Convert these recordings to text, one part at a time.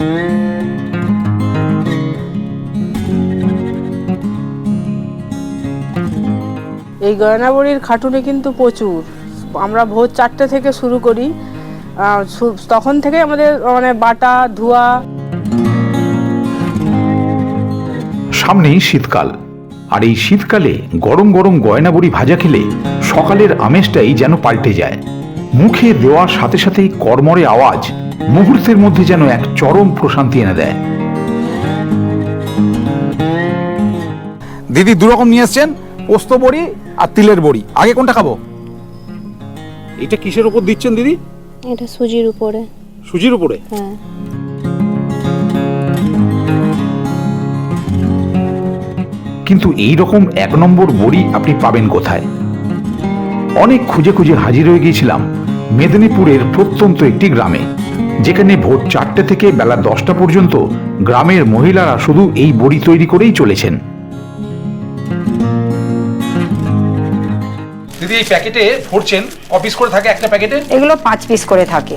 এই গয়নাবড়ির খাটুনি কিন্তু প্রচুর। আমরা ভোর চারটে থেকে শুরু করি। তখন থেকে আমাদের মানে বাটা, ধোয়া। সামনেই শীতকাল। আর এই শীতকালে গরম গরম গয়নাবড়ি ভাজা খেলে সকালের আমেজটাই যেন পাল্টে যায়। মুখে দেওয়ার সাথে সাথেই কর্মরে আওয়াজ মুহূর্তের মধ্যে যেন এক চরম প্রশান্তি এনে দেয়। দিদি দু রকম নিয়ে এসছেন। পোস্ত বড়ি আর তিলের বড়ি। আগে কোনটা খাব? এটা কিসের উপর দিচ্ছেন দিদি? এটা সুজির উপরে। সুজির উপরে? হ্যাঁ। কিন্তু এই রকম এক নম্বর বড়ি আপনি পাবেন কোথায়? অনেক খুঁজে খুঁজে হাজির হয়ে গিয়েছিলাম মেদিনীপুরের প্রত্যন্ত একটি গ্রামে। যেখানে ভোর চারটে থেকে বেলা দশটা পর্যন্ত গ্রামের মহিলারা শুধু এই বড়ি তৈরি করেই চলেছেন। দিদি এই প্যাকেটে ভরছেন অফিস করে থাকে একটা প্যাকেটে? এগুলো পাঁচ পিস করে থাকে।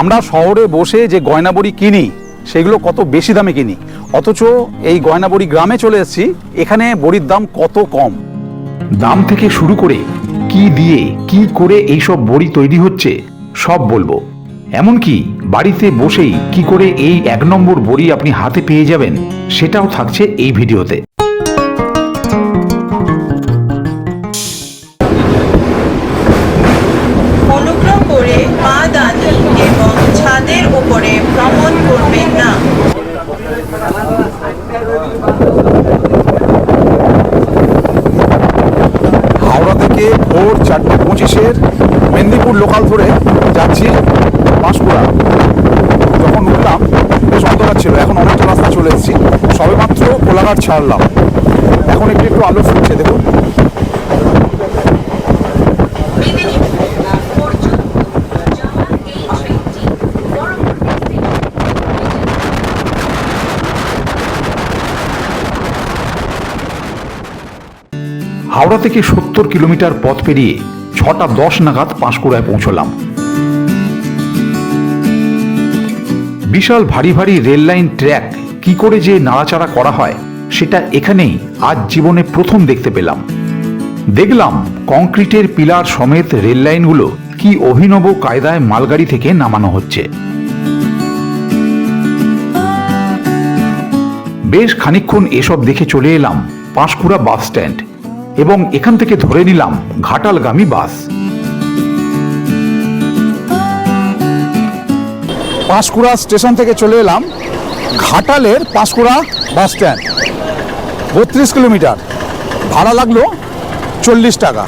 আমরা শহরে বসে যে গয়না বড়ি কিনি সেগুলো কত বেশি দামে কিনি? অথচ এই গয়না বড়ি গ্রামে চলে এসেছি এখানে বড়ির দাম কত কম? দাম থেকে শুরু করে কি দিয়ে, কি করে এইসব বড়ি তৈরি হচ্ছে, সব বলব। এমনকি বাড়িতে বসেই কি করে এই এক নম্বর বড়ি আপনি হাতে পেয়ে যাবেন, সেটাও থাকছে এই ভিডিওতে। অনুগ্রহ করে পা দানি এবং ছাদের উপরে ভ্রমণ করবেন না হাওড়া থেকে ভোর চারটে মেদিনীপুর লোকাল ধরে যাচ্ছি পাঁশকুড়া যখন উঠলাম, বেশ অন্ধকার ছিল, এখন অনেকটা রাস্তা চলে এসেছি। সবে মাত্র কোলাঘাট ছাড়লাম। এখন একটু একটু আলো ফুটছে, দেখুন। হাওড়া থেকে সত্তর কিলোমিটার পথ পেরিয়ে ছটা দশ নাগাদ পাঁশকুড়ায় পৌঁছলাম। বিশাল ভারী ভারী রেল লাইন ট্র্যাক কি করে যে নাড়াচাড়া করা হয়, সেটা এখানেই আজ জীবনে প্রথম দেখতে পেলাম। দেখলাম কংক্রিটের পিলার সমেত রেল লাইনগুলো কি অভিনব কায়দায় মালগাড়ি থেকে নামানো হচ্ছে। বেশ খানিকক্ষণ এসব দেখে চলে এলাম পাঁশকুড়া বাস স্ট্যান্ড। এবং এখান থেকে ধরে নিলাম ঘাটালগামী বাস। পাঁশকুড়া স্টেশন থেকে চলে এলাম ঘাটালের পাঁশকুড়া বাস স্ট্যান্ড। বত্রিশ কিলোমিটার। ভাড়া লাগল চল্লিশ টাকা।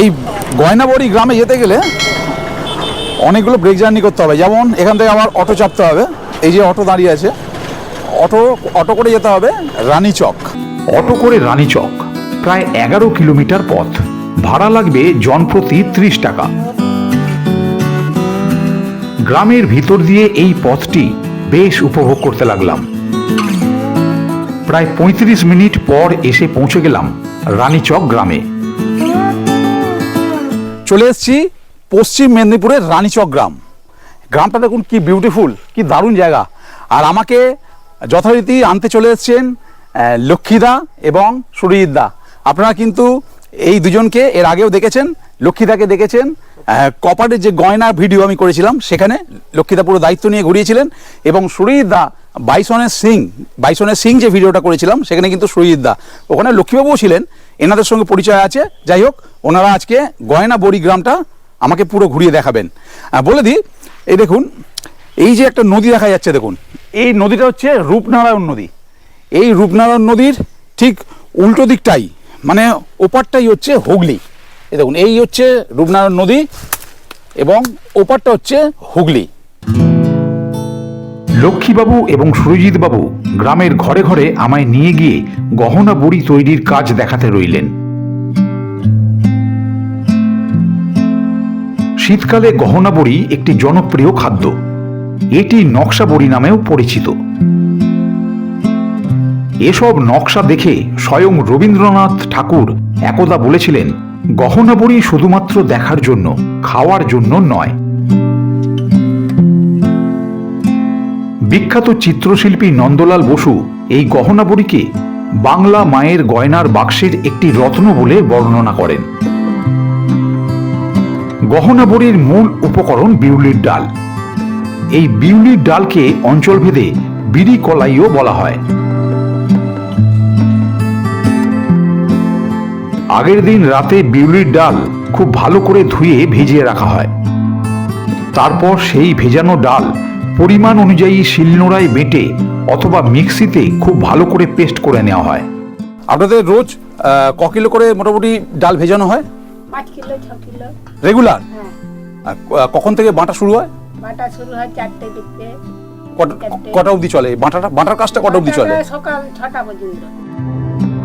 এই গয়নাবড়ি গ্রামে যেতে গেলে অনেকগুলো ব্রেক জার্নি করতে হবে। যেমন এখান থেকে আমার অটো চাপতে হবে। এই যে অটো দাঁড়িয়ে আছে। অটো অটো করে যেতে হবে রানীচক। অটো করে রানীচক প্রায় এগারো কিলোমিটার পথ। ভাড়া লাগবে জনপ্রতি ত্রিশ টাকা। গ্রামের ভিতর দিয়ে এই পথটি বেশ উপভোগ করতে লাগলাম। প্রায় পঁয়ত্রিশ মিনিট পর এসে পৌঁছে গেলাম রানীচক গ্রামে। চলে এসেছি পশ্চিম মেদিনীপুরের রানীচক গ্রাম। গ্রামটা দেখুন কি বিউটিফুল কি দারুণ জায়গা। আর আমাকে যথারীতি আনতে চলে এসছেন লক্ষ্মীদা এবং সুরজিৎদা। আপনারা কিন্তু এই দুজনকে এর আগেও দেখেছেন লক্ষ্মীদাকে দেখেছেন। আহ, কপারের যে গয়নার ভিডিও আমি করেছিলাম সেখানে লক্ষ্মীদা পুরো দায়িত্ব নিয়ে ঘুরিয়েছিলেন এবং সুরজিৎদা বাইসনের সিং বাইসনের সিং যে ভিডিওটা করেছিলাম সেখানে কিন্তু সুরজিৎদা। ওখানে লক্ষ্মীবাবুও ছিলেন এনাদের সঙ্গে পরিচয় আছে। যাই হোক ওনারা আজকে গয়না বড়ি গ্রামটা আমাকে পুরো ঘুরিয়ে দেখাবেন। বলে দিই এই দেখুন এই যে একটা নদী দেখা যাচ্ছে, দেখুন। এই নদীটা হচ্ছে রূপনারায়ণ নদী। এই রূপনারায়ণ নদীর ঠিক উল্টো দিকটাই মানে ওপারটাই হচ্ছে হুগলি। এই দেখুন, এই হচ্ছে রূপনারায়ণ নদী এবং ওপারটা হচ্ছে হুগলি। লক্ষ্মীবাবু এবং সুরজিৎবাবু গ্রামের ঘরে ঘরে আমায় নিয়ে গিয়ে গহনা বড়ি তৈরির কাজ দেখাতে রইলেন। শীতকালে গহনা বড়ি একটি জনপ্রিয় খাদ্য। এটি নকশা বড়ি নামেও পরিচিত। এসব নকশা দেখে স্বয়ং রবীন্দ্রনাথ ঠাকুর একদা বলেছিলেন, গহনা বড়ি শুধুমাত্র দেখার জন্য, খাওয়ার জন্য নয়। বিখ্যাত চিত্রশিল্পী নন্দলাল বসু এই গহনা বড়িকে বাংলা মায়ের গয়নার বাক্সের একটি রত্ন বলে বর্ণনা করেন। গহনা বড়ির মূল উপকরণ বিউলির ডাল। এই বিউলির ডালকে অঞ্চলভেদে বিড়ি কলাইও বলা হয়। আগের দিন রাতে বিউলির ডাল খুব ভালো করে ধুয়ে ভেজিয়ে রাখা হয়। তারপর সেই ভেজানো ডাল পরিমাণ অনুযায়ী শিলনোড়ায় বেটে অথবা মিক্সিতে খুব ভালো করে পেস্ট করে নেওয়া হয়। আপনাদের রোজ ক কিলো করে মোটামুটি ডাল ভেজানো হয়? রেগুলার? হ্যাঁ। কখন থেকে বাটা শুরু হয়? বাটা শুরু হয় চারটে দিকে কটা- অবধি চলে? বাটাটা বাটার কাজটা কটা অবধি চলে? সকাল ছটা পর্যন্ত।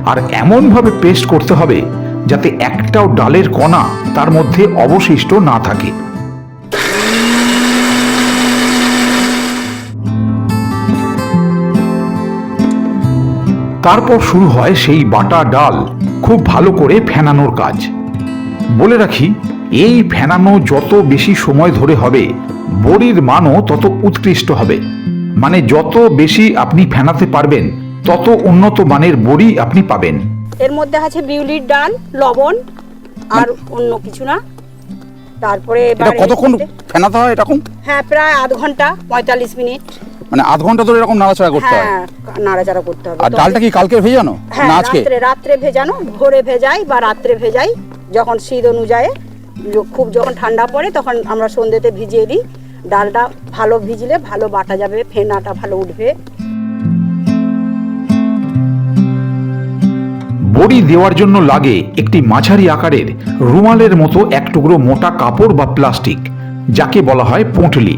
আর এমনভাবে পেস্ট করতে হবে যাতে একটাও ডালের কণা তার মধ্যে অবশিষ্ট না থাকে। তারপর শুরু হয় সেই বাটা ডাল খুব ভালো করে ফেনানোর কাজ। বলে রাখি এই ফেনানো যত বেশি সময় ধরে হবে বড়ির মানও তত উৎকৃষ্ট হবে। মানে যত বেশি আপনি ফেনাতে পারবেন তত উন্নত মানের বড়ি আপনি পাবেন। এর মধ্যে আছে বিউলির ডাল লবণ আর অন্য কিছু না। তারপরে এটা কতক্ষণ ফেনাতে হয় এরকম? হ্যাঁ প্রায় আধ ঘণ্টা পঁয়তাল্লিশ মিনিট। মানে আধ ঘণ্টা ধরে এরকম নাড়াচাড়া করতে হয়? হ্যাঁ নাড়াচাড়া করতে হবে। আর ডালটা কি কালকে ভেজানো? হ্যাঁ না আজকে? রাত্রে রাত্রে ভেজানো ভোরে ভেজাই বা রাত্রে ভেজাই যখন শীত অনুযায়ী। খুব যখন ঠান্ডা পড়ে তখন আমরা সন্ধ্যেতে ভিজিয়ে দিই। ডালটা ভালো ভিজলে ভালো বাটা যাবে, ফেনাটা ভালো উঠবে। বড়ি দেওয়ার জন্য লাগে একটি মাঝারি আকারের রুমালের মতো এক টুকরো মোটা কাপড় বা প্লাস্টিক, যাকে বলা হয় পোঁটলি।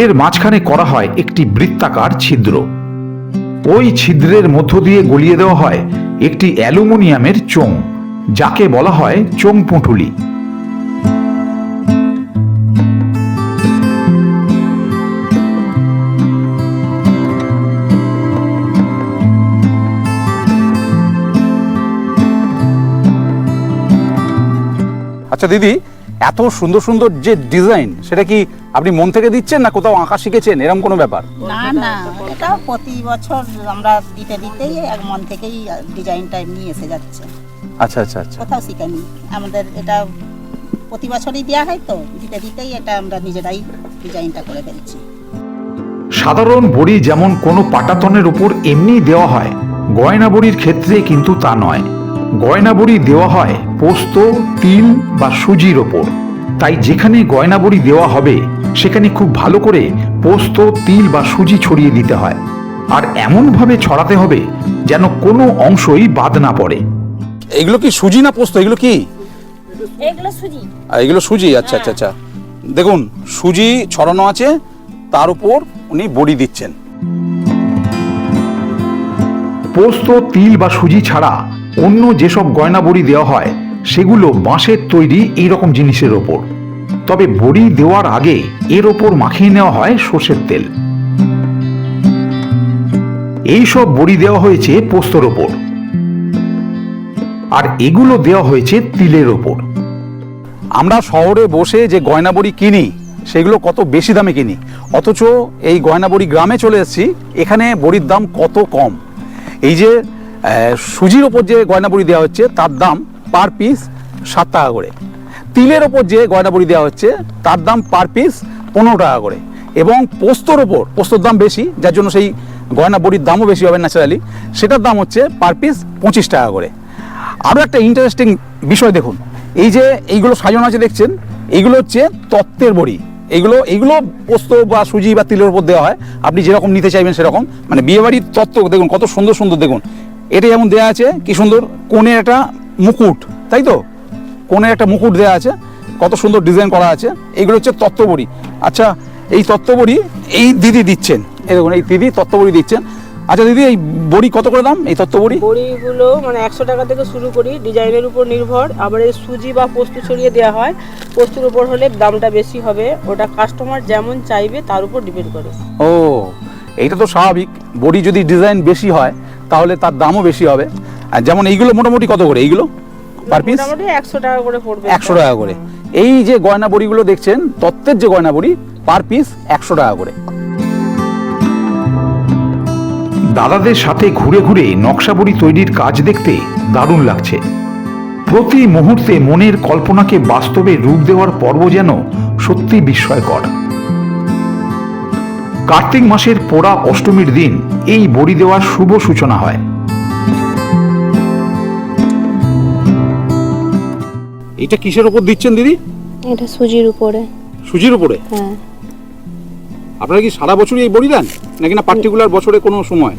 এর মাঝখানে করা হয় একটি বৃত্তাকার ছিদ্র। ওই ছিদ্রের মধ্য দিয়ে গলিয়ে দেওয়া হয় একটি অ্যালুমিনিয়ামের চোং যাকে বলা হয় চোং পুঁটুলি আচ্ছা দিদি এত সুন্দর সুন্দর যে ডিজাইন সেটা কি আপনি মন থেকে দিচ্ছেন না কোথাও আঁকা শিখেছেন? এরকম কোনো ব্যাপার? না না এটা প্রতি বছর আমরা দিতে দিতেই এক মন থেকেই ডিজাইনটা এমনি এসে যাচ্ছে। আচ্ছা আচ্ছা আচ্ছা। কোথাও শিখানি। আমাদের এটা প্রতি বছরই দেওয়া হয় তো দিতে দিতেই এটা আমরা নিজেরাই ডিজাইনটা করে ফেলছি। সাধারণ বড়ি যেমন কোনো পাটাতনের উপর এমনি দেওয়া হয় গয়না বড়ির ক্ষেত্রে কিন্তু তা নয়। গয়না বড়ি দেওয়া হয় পোস্ত তিল বা সুজির ওপর। তাই যেখানে গয়না বড়ি দেওয়া হবে সেখানে খুব ভালো করে পোস্ত তিল বা সুজি ছড়িয়ে দিতে হয়। আর এমনভাবে ছড়াতে হবে যেন কোনো অংশই বাদ না পড়ে। এগুলো কি সুজি না পোস্ত? এগুলো কি? এগুলো সুজি। আর এগুলো সুজি? আচ্ছা আচ্ছা আচ্ছা। দেখুন সুজি ছড়ানো আছে তার উপর উনি বড়ি দিচ্ছেন। পোস্ত তিল বা সুজি ছাড়া অন্য যেসব গয়না বড়ি দেওয়া হয় সেগুলো বাঁশের তৈরি এই রকম জিনিসের ওপর। তবে বড়ি দেওয়ার আগে এর ওপর মাখিয়ে নেওয়া হয় সর্ষের তেল। এই সব বড়ি দেওয়া হয়েছে পোস্তর ওপর। আর এগুলো দেওয়া হয়েছে তিলের ওপর। আমরা শহরে বসে যে গয়না বড়ি কিনি, সেগুলো কত বেশি দামে কিনি, অথচ এই গয়না বড়ি গ্রামে চলে এসেছি, এখানে বড়ির দাম কত কম। এই যে সুজির ওপর যে গয়না বড়ি দেওয়া হচ্ছে, তার দাম পার পিস সাত টাকা করে। তিলের ওপর যে গয়না বড়ি দেওয়া হচ্ছে, তার দাম পার পিস পনেরো টাকা করে। এবং পোস্তর ওপর, পোস্তর দাম বেশি, যার জন্য সেই গয়না বড়ির দামও বেশি হবে ন্যাচারালি সেটার দাম হচ্ছে পার পিস পঁচিশ টাকা করে। আরও একটা ইন্টারেস্টিং বিষয় দেখুন। এই যে এইগুলো সাজানো আছে দেখছেন এইগুলো হচ্ছে তত্ত্বের বড়ি। এইগুলো এইগুলো পোস্ত বা সুজি বা তিলের উপর দেওয়া হয়। আপনি যেরকম নিতে চাইবেন সেরকম। মানে বিয়েবাড়ির তত্ত্ব, দেখুন কত সুন্দর সুন্দর, দেখুন। এটা যেমন দেওয়া আছে, কি সুন্দর, কোণের একটা মুকুট, তাই তো? কোণের একটা মুকুট দেওয়া আছে, কত সুন্দর ডিজাইন করা আছে। এইগুলো হচ্ছে তত্ত্ব বড়ি। আচ্ছা এই তত্ত্ব বড়ি এই দিদি দিচ্ছেন। এই দেখুন, এই দিদি তত্ত্ব বড়ি দিচ্ছেন। আচ্ছা দিদি এই বড়ি কত করে দাম? এই তত্ত্ব বড়ি? বড়িগুলো মানে একশো টাকা থেকে শুরু করি ডিজাইনের উপর নির্ভর। আবার এই সুজি বা পোস্ত ছড়িয়ে দেওয়া হয় পোস্তের উপর হলে দামটা বেশি হবে। ওটা কাস্টমার যেমন চাইবে তার উপর ডিপেন্ড করে। ও এইটা তো স্বাভাবিক। বড়ি যদি ডিজাইন বেশি হয় তাহলে তার দামও বেশি হবে। আর যেমন এইগুলো মোটামুটি কত করে? এইগুলো? পার পিস মোটামুটি একশো টাকা করে পড়বে। একশো টাকা করে। এই যে গয়না বড়িগুলো দেখছেন তত্ত্বের যে গয়না বড়ি পার পিস একশো টাকা করে। দাদাদের সাথে ঘুরে ঘুরে নকশাবড়ি তৈরির কাজ দেখতে দারুণ লাগছে। প্রতি মুহূর্তে মনের কল্পনাকে বাস্তবে রূপ দেওয়ার পর্ব যেন সত্যি বিস্ময়কর। কার্তিক মাসের পোড়া অষ্টমীর দিন এই বড়ি দেওয়ার শুভ সূচনা হয়। এটা কিসের উপর দিচ্ছেন দিদি? এটা সুজির উপরে। সুজির উপরে? হ্যাঁ। আপনারা কি সারা বছরই এই বড়ি দেন? নাকি না পার্টিকুলার বছরে কোনো সময়?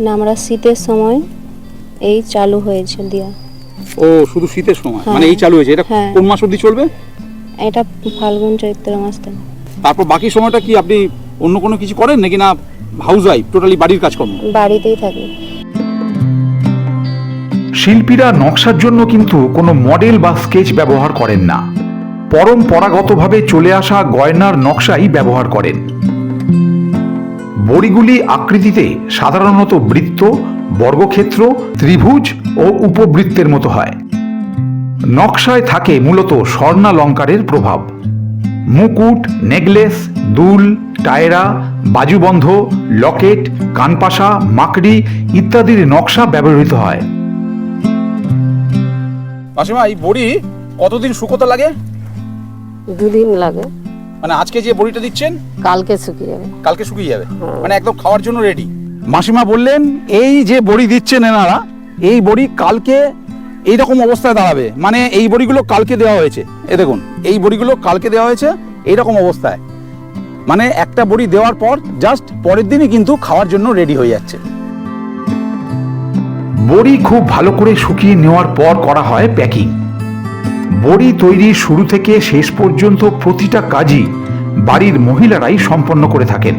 না আমরা শীতের সময় এই চালু হয়েছে দিয়া। ও শুধু শীতের সময়? হ্যাঁ। মানে এই চালু হয়েছে। এটা হ্যাঁ। কোন মাস অবধি চলবে? এটা ফাল্গুন চৈত্র মাস থেকে তারপর বাকি সময়টা কি আপনি অন্য কোনো কিছু করেন? নাকি না হাউস ওয়াইফ টোটালি বাড়ির কাজকর্ম? বাড়িতেই থাকি। শিল্পীরা নকশার জন্য কিন্তু কোনো মডেল বা স্কেচ ব্যবহার করেন না। পরম্পরাগতভাবে চলে আসা গয়নার নকশাই ব্যবহার করেন। বড়িগুলি আকৃতিতে সাধারণত বৃত্ত বর্গক্ষেত্র ত্রিভুজ ও উপবৃত্তের মতো হয়। নকশায় থাকে মূলত স্বর্ণালঙ্কারের প্রভাব। মুকুট নেকলেস দুল টায়রা বাজুবন্ধ লকেট কানপাশা মাকড়ি ইত্যাদির নকশা ব্যবহৃত হয়। মাসিমা এই বড়ি কতদিন শুকোতে লাগে? দুদিন লাগে। মানে আজকে যে বড়িটা দিচ্ছেন কালকে শুকিয়ে যাবে। কালকে শুকিয়ে যাবে। মানে একদম খাওয়ার জন্য রেডি মাসিমা বললেন এই যে বড়ি দিচ্ছেন এনারা এই বড়ি কালকে এই রকম অবস্থায় দাঁড়াবে। মানে এই বড়িগুলো কালকে দেওয়া হয়েছে। এ দেখুন এই বড়িগুলো কালকে দেওয়া হয়েছে এই রকম অবস্থায়। মানে একটা বড়ি দেওয়ার পর জাস্ট পরের দিনই কিন্তু খাওয়ার জন্য রেডি হয়ে যাচ্ছে। বড়ি খুব ভালো করে শুকিয়ে নেওয়ার পর করা হয় প্যাকিং বড়ি তৈরি শুরু থেকে শেষ পর্যন্ত প্রতিটা কাজই বাড়ির মহিলারাই সম্পন্ন করে থাকেন।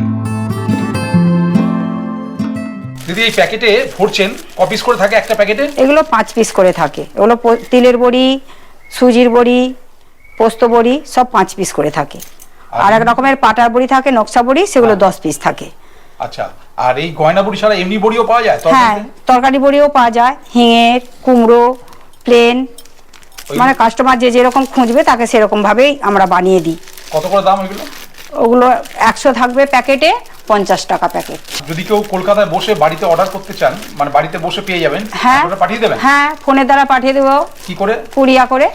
দিদি এই প্যাকেটে ভরছেন? করে থাকে একটা প্যাকেটে? এগুলো পাঁচ পিস করে থাকে। এগুলো প- তিলের বড়ি সুজির বড়ি পোস্ত বড়ি সব পাঁচ পিস করে থাকে। আর এক রকমের পাটার বড়ি থাকে নকশা বড়ি সেগুলো দশ পিস থাকে। আচ্ছা আর এই গয়না বড়ি ছাড়া এমনি বড়িও পাওয়া যায়? হ্যাঁ তরকারি বড়িও পাওয়া যায়। হিঙের কুমড়ো প্লেন মানে কাস্টমার যে যেরকম খুঁজবে তাকে সেরকম ভাবেই আমরা বানিয়ে দিই। কত করে দাম এগুলো? ওগুলো একশো থাকবে প্যাকেটে পঞ্চাশ টাকা প্যাকেট যদি কেউ কলকাতায় বসে বাড়িতে অর্ডার করতে চান মানে বাড়িতে বসে পেয়ে যাবেন হ্যাঁ। পাঠিয়ে দেবেন? হ্যাঁ ফোনের দ্বারা পাঠিয়ে দেবো। কি করে? কুরিয়া করে।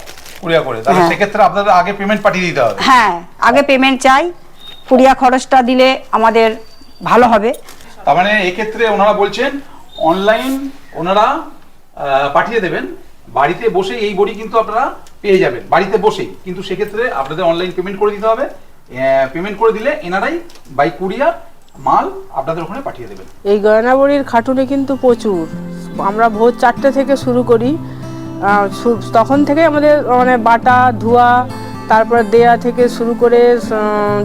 কুরিয়া করে। তাহলে হ্যাঁ। সেক্ষেত্রে আপনাদের আগে পেমেন্ট পাঠিয়ে দিতে হবে। হ্যাঁ আগে পেমেন্ট চাই। কুরিয়া খরচটা দিলে আমাদের ভালো হবে। তার মানে এক্ষেত্রে ওনারা বলছেন অনলাইন ওনারা পাঠিয়ে দেবেন। বাড়িতে বসে এই বড়ি কিন্তু আপনারা পেয়ে যাবেন, বাড়িতে বসেই। কিন্তু সেক্ষেত্রে আপনাদের অনলাইন পেমেন্ট করে দিতে হবে। পেমেন্ট করে দিলে এনারাই বাই কুরিয়ার মাল আপনাদের ওখানে পাঠিয়ে দেবেন। এই গয়না বড়ির খাটুনি কিন্তু প্রচুর। আমরা ভোর চারটে থেকে শুরু করি। তখন থেকে আমাদের মানে বাটা, ধোয়া, তারপর দেয়া থেকে শুরু করে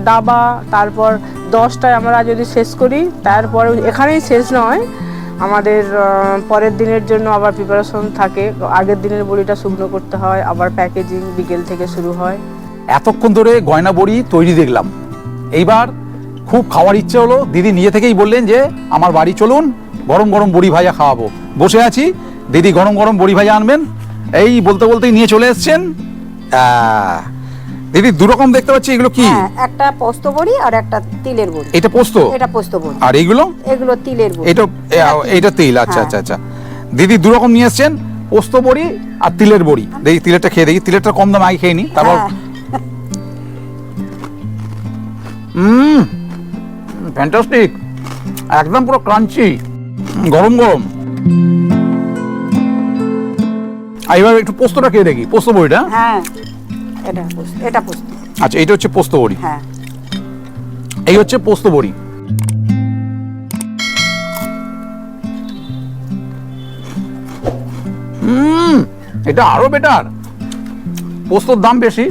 দাবা তারপর দশটায় আমরা যদি শেষ করি, তারপর এখানেই শেষ নয়। আমাদের পরের দিনের জন্য আবার প্রিপারেশন থাকে। আগের দিনের বড়িটা শুকনো করতে হয়, আবার প্যাকেজিং বিকেল থেকে শুরু হয়। এতক্ষণ ধরে গয়না বড়ি তৈরি দেখলাম। এইবার খুব খাওয়ার ইচ্ছে হলো, দিদি নিজে থেকেই বললেন যে, আমার বাড়ি চলুন, গরম গরম বড়ি ভাজা খাওয়াবো। বসে আছি, দিদি গরম গরম বড়ি ভাজা আনবেন। এই বলতে বলতেই নিয়ে চলে এসছেন আহ, দু রকম দেখতে পাচ্ছি এগুলো কি? হ্যাঁ একটা পোস্ত বড়ি আর একটা তিলের বড়ি। এটা পোস্ত? এটা পোস্ত বড়ি। আর এইগুলো এগুলো তিলের বড়ি। এটা এটা তিল আচ্ছা হ্যাঁ। আচ্ছা আচ্ছা। দিদি দু রকম নিয়ে এসছেন পোস্ত বড়ি আর তিলের বড়ি। দেখি তিলেরটা খেয়ে দেখি তিলেরটা কম দাম আগে খেয়ে নি তারপর হ্যাঁ। হুম ফ্যান্টাস্টিক একদম পুরো ক্রাঞ্চি গরম গরম। আর এবার একটু পোস্তটা খেয়ে দেখি পোস্ত বড়িটা। হ্যাঁ। এটা পোস্ত এটা পোস্ত। আচ্ছা এটা হচ্ছে পোস্ত বড়ি। হ্যাঁ। এই হচ্ছে পোস্ত বড়ি। হুম এটা আরও বেটার পোস্তর দাম বেশি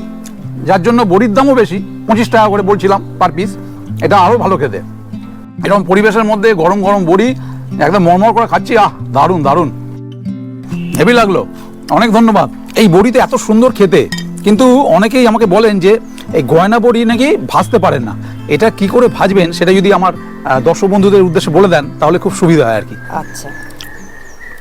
যার জন্য বড়ির দামও বেশি। পঁচিশ টাকা করে বলছিলাম পার পিস এটা আরও ভালো খেতে। এরকম পরিবেশের মধ্যে গরম গরম বড়ি একদম মরমর করে খাচ্ছি আহ দারুণ দারুণ। হেভি লাগল। অনেক ধন্যবাদ। এই বড়িতে এত সুন্দর খেতে। কিন্তু অনেকেই আমাকে বলেন যে এই গয়না বড়ি নাকি ভাজতে পারেন না। এটা কি করে ভাজবেন সেটা যদি আমার দর্শক বন্ধুদের উদ্দেশ্যে বলে দেন তাহলে খুব সুবিধা হয় আর কি আচ্ছা।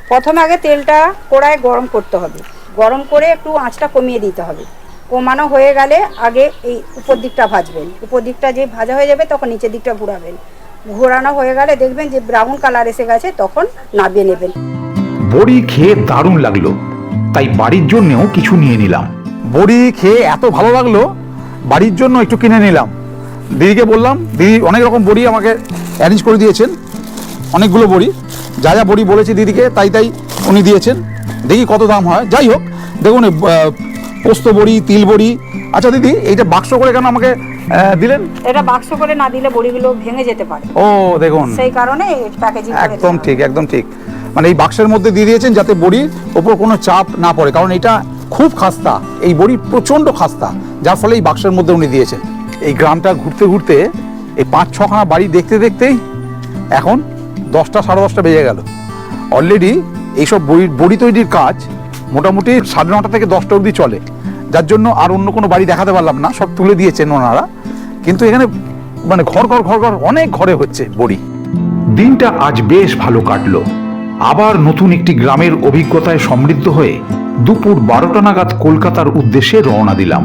প্রথমে আগে তেলটা কড়ায় গরম করতে হবে। গরম করে একটু আঁচটা কমিয়ে দিতে হবে। কমানো হয়ে গেলে আগে এই উপর দিকটা ভাজবেন। উপর দিকটা যে ভাজা হয়ে যাবে তখন নিচের দিকটা ঘোরাবেন। ঘোরানো হয়ে গেলে দেখবেন যে ব্রাউন কালার এসে গেছে তখন নামিয়ে নেবেন। বড়ি খেয়ে দারুণ লাগল। তাই বাড়ির জন্যেও কিছু নিয়ে নিলাম। বড়ি খেয়ে এত ভালো লাগল বাড়ির জন্য একটু কিনে নিলাম। দিদিকে বললাম দিদি অনেক রকম বড়ি আমাকে অ্যারেঞ্জ করে দিয়েছেন অনেকগুলো বড়ি। যা যা বড়ি বলেছি দিদিকে তাই তাই উনি দিয়েছেন। দেখি কত দাম হয়। যাই হোক দেখুন পোস্ত বড়ি তিল বড়ি। আচ্ছা দিদি এইটা বাক্স করে কেন আমাকে দিলেন? এটা বাক্স করে না দিলে বড়িগুলো ভেঙে যেতে পারে। ও দেখুন। সেই কারণে প্যাকেজিং একদম ঠিক একদম ঠিক। মানে এই বাক্সের মধ্যে দিয়ে দিয়েছেন যাতে বড়ির ওপর কোনো চাপ না পড়ে কারণ এটা খুব খাস্তা, এই বড়ি প্রচণ্ড খাস্তা, যার ফলে এই বাক্সের মধ্যে উনি দিয়েছেন। এই গ্রামটা ঘুরতে ঘুরতে এই পাঁচ ছখানা বাড়ি দেখতে দেখতেই এখন দশটা সাড়ে দশটা বেজে গেল। অলরেডি এইসব বড়ি বড়ি তৈরির কাজ মোটামুটি সাড়ে নটা থেকে দশটা অবধি চলে। যার জন্য আর অন্য কোনো বাড়ি দেখাতে পারলাম না, সব তুলে দিয়েছেন ওনারা। কিন্তু এখানে মানে ঘর ঘর ঘর ঘর অনেক ঘরে হচ্ছে বড়ি। দিনটা আজ বেশ ভালো কাটলো। আবার নতুন একটি গ্রামের অভিজ্ঞতায় সমৃদ্ধ হয়ে দুপুর বারোটা নাগাদ কলকাতার উদ্দেশ্যে রওনা দিলাম।